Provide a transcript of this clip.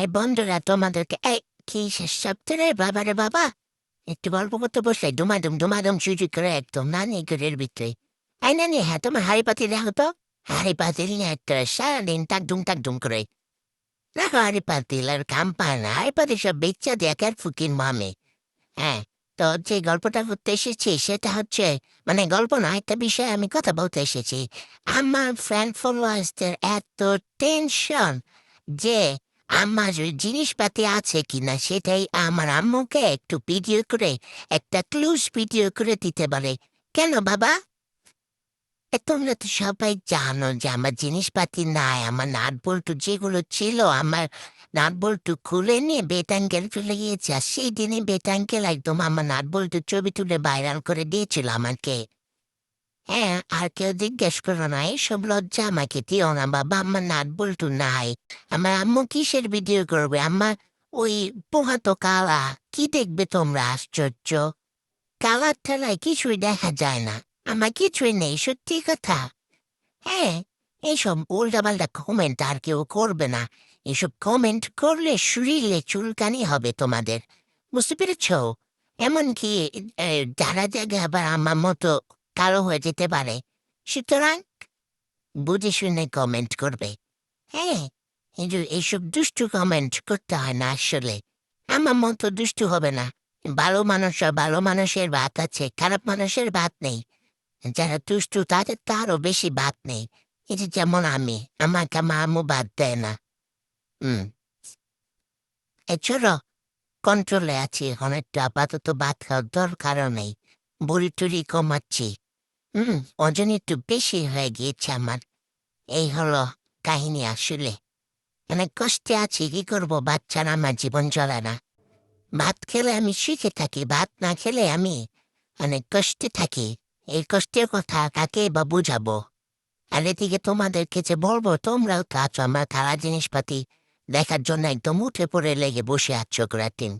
ভাই বন্ধুরা, তোমাদেরকে এই কি শেষ সপ্তাহে বাবা রে বাবা একটু গল্প করতে বসলে ডুমাডুম ডুমাডুম চুরি করে একদম নানি ঘরের ভিতরে। এই নানি হ্যাঁ তোমার হাড়ি পাতি দেখো তো? হাড়ি পাতিল নিয়ে একটা সারাদিন টাক ডুম টাক ডুম করে। দেখো হাড়ি পাতিল আর কাম পায় না। হাড়ি পাতিল সব বেচ্চা দেখার ফুকির মামে? হ্যাঁ তো যে গল্পটা করতে এসেছি সেটা হচ্ছে মানে গল্প না, একটা বিষয়ে আমি কথা বলতে এসেছি। আমার ফ্রেন্ড ফলোয়ার্সদের এত টেনশন যে আমার ওই জিনিসপাতি আছে কিনা সেটাই আমার আম্মুকে একটু ভিডিও করে, একটা ক্লুজ ভিডিও করে দিতে পারে। কেন বাবা? তোমরা তো সবাই জানো যে আমার জিনিসপাতি নাই, আমার নাট বল্টু যেগুলো ছিল আমার নাট বল্টু খুলে নিয়ে বেটাঙ্কেল চলে গিয়েছে, আর সেই দিনে বেটাঙ্কেল একদম আমার নাট বল্টুর ছবি তুলে ভাইরাল করে দিয়েছিল আমাকে। হ্যাঁ আর কেউ জিজ্ঞেস করো না এইসব লজ্জা আমাকে দিও না, বাবা, আমার নাট বল্টু নাই। আমার আম্মু কিসের ভিডিও করবে? আমার ওই পোহাতো কালা, কি দেখবে তোমরা, আশ্চর্য? কালার ঠেলায় কিছুই দেখা যায় না, আমার কিছুই নেই, সত্যি কথা। হ্যাঁ এইসব উল্টাপাল্টা কমেন্ট আর কেউ করবে না। এসব কমেন্ট করলে শরীরে চুলকানি হবে তোমাদের। বুঝতে পেরেছ? এমনকি যারা জায়গা আবার আমার মতো কালো হয়ে যেতে পারে। সুতরাং বুঝে শুনে কমেন্ট করবে। হ্যাঁ কিন্তু এইসব দুষ্টু কমেন্ট করতে হয় না আসলে। আমার মতো দুষ্টু হবে না। ভালো মানুষ ভালো মানুষের ভাত আছে, খারাপ মানুষের ভাত নেই। যারা দুষ্টু, তাদের তো আরও বেশি ভাত নেই। এই যেমন আমি, আমাকে আম্মু ভাত দেয় না। হুম। এছাড়া কন্ট্রোলে আছি। এখন একটু আপাতত ভাত খাওয়ার দরকারও নেই। বুড়ি টুড়ি কমাচ্ছি। হুম, ওজন একটু বেশি হয়ে গিয়েছে আমার। এই হলো কাহিনী আসলে। অনেক কষ্টে আছি, কি করব? বাচ্চারা আমার জীবন চলে না। ভাত খেলে আমি শিখে থাকি, ভাত না খেলে আমি অনেক কষ্টে থাকি। এই কষ্টের কথা কাকে বা বুঝাবো? আর এদিকে তোমাদেরকে যে বলব, তোমরাও তো আছো আমার খারাপ জিনিসপাতি দেখার জন্য একদম উঠে পড়ে লেগে বসে আছো রাতিন